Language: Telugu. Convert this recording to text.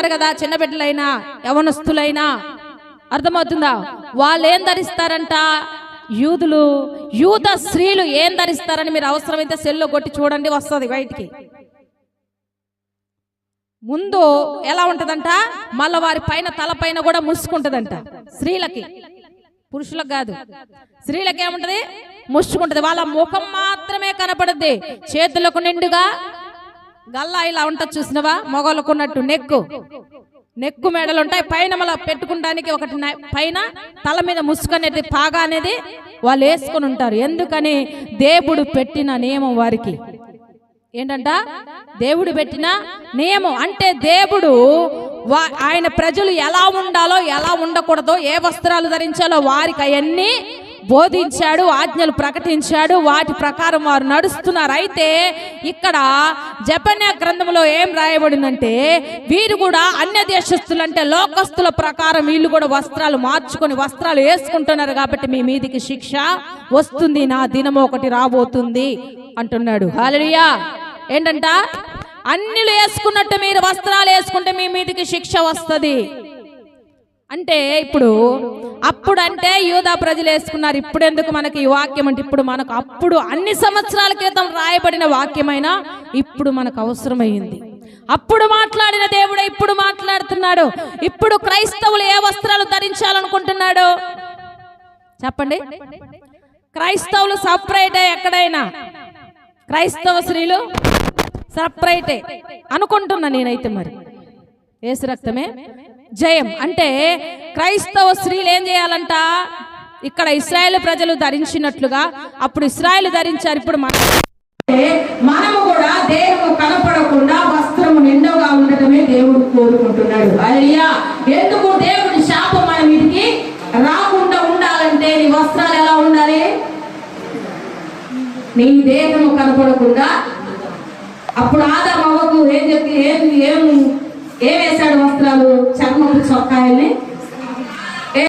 ఉంటారు కదా చిన్న బిడ్డలైనా యవనస్తులైనా. అర్థమవుతుందా? వాళ్ళు ఏం ధరిస్తారంట? యూదులు యూత స్త్రీలు ఏం ధరిస్తారని మీరు అవసరమైతే సెల్లో కొట్టి చూడండి వస్తుంది బయటికి. ముందు ఎలా ఉంటదంట? మళ్ళీ వారి పైన తల పైన కూడా ముసుకుంటదంట స్త్రీలకి. పురుషులకు కాదు. స్త్రీలకి ఏముంటది ముసుకుంటది. వాళ్ళ ముఖం మాత్రమే కనపడుద్ది. చేతులకు నిండుగా గల్లా ఇలా ఉంటుంది చూసినవా? మొగలుకున్నట్టు నెక్కు. నెక్కు మెడలు ఉంటాయి పైన మళ్ళీ పెట్టుకుంటానికి ఒకటి పైన తల మీద ముసుగు అనేది పాగా అనేది వాళ్ళు వేసుకొని ఉంటారు. ఎందుకని? దేవుడు పెట్టిన నియమం వారికి. ఏంటంట? దేవుడు పెట్టిన నియమం. అంటే దేవుడు వా- ఆయన ప్రజలు ఎలా ఉండాలో ఎలా ఉండకూడదో ఏ వస్త్రాలు ధరించాలో వారికి అవన్నీ బోధించాడు ఆజ్ఞలు ప్రకటించాడు వాటి ప్రకారం వారు నడుస్తున్నారు. అయితే ఇక్కడ జపన్య గ్రంథంలో ఏం రాయబడిందంటే వీరు కూడా అన్య దేశస్తులు అంటే లోకస్తుల ప్రకారం వీళ్ళు కూడా వస్త్రాలు మార్చుకొని వస్త్రాలు వేసుకుంటున్నారు కాబట్టి మీ మీదికి శిక్ష వస్తుంది నా దినం ఒకటి రాబోతుంది అంటున్నాడు. హాలరియా ఏంటంట? అన్నిలు వేసుకున్నట్టు మీరు వస్త్రాలు వేసుకుంటే మీ మీదికి శిక్ష వస్తుంది. అంటే ఇప్పుడు అప్పుడు అంటే యూదా ప్రజలు వేసుకున్నారు. ఇప్పుడు ఎందుకు మనకి ఈ వాక్యం అంటే ఇప్పుడు మనకు అప్పుడు అన్ని సంవత్సరాల క్రితం రాయబడిన వాక్యమైనా ఇప్పుడు మనకు అవసరమైంది. అప్పుడు మాట్లాడిన దేవుడే ఇప్పుడు మాట్లాడుతున్నాడు. ఇప్పుడు క్రైస్తవులు ఏ వస్త్రాలు ధరించాలనుకుంటున్నాడు? చెప్పండి. క్రైస్తవులు సపరేటే ఎక్కడైనా? క్రైస్తవ స్త్రీలు సపరేటే అనుకుంటున్నా నేనైతే మరి. ఏసు రక్తమే? జయం. అంటే క్రైస్తవ స్త్రీలు ఏం చేయాలంట? ఇక్కడ ఇస్రాయేల్ ప్రజలు ధరించినట్లుగా అప్పుడు ఇస్రాయేల్ ధరించారు ఇప్పుడు మనం మనము కూడా దేహము కనపడకుండా వస్త్రము నిండుగా ఉండటమే దేవుడు కోరుకుంటున్నాడు. అయ్యా ఎందుకు దేవుడి శాపం మన మీదకి రాకుండా ఉండాలంటే నీ వస్త్రాలు ఎలా ఉండాలి? నీ దేహము కనపడకుండా. అప్పుడు ఆదాం అవ్వకు ఏం చెప్పి ఏం ఏం ఏం వస్త్రాలు చర్మపు చొక్కాయల్ని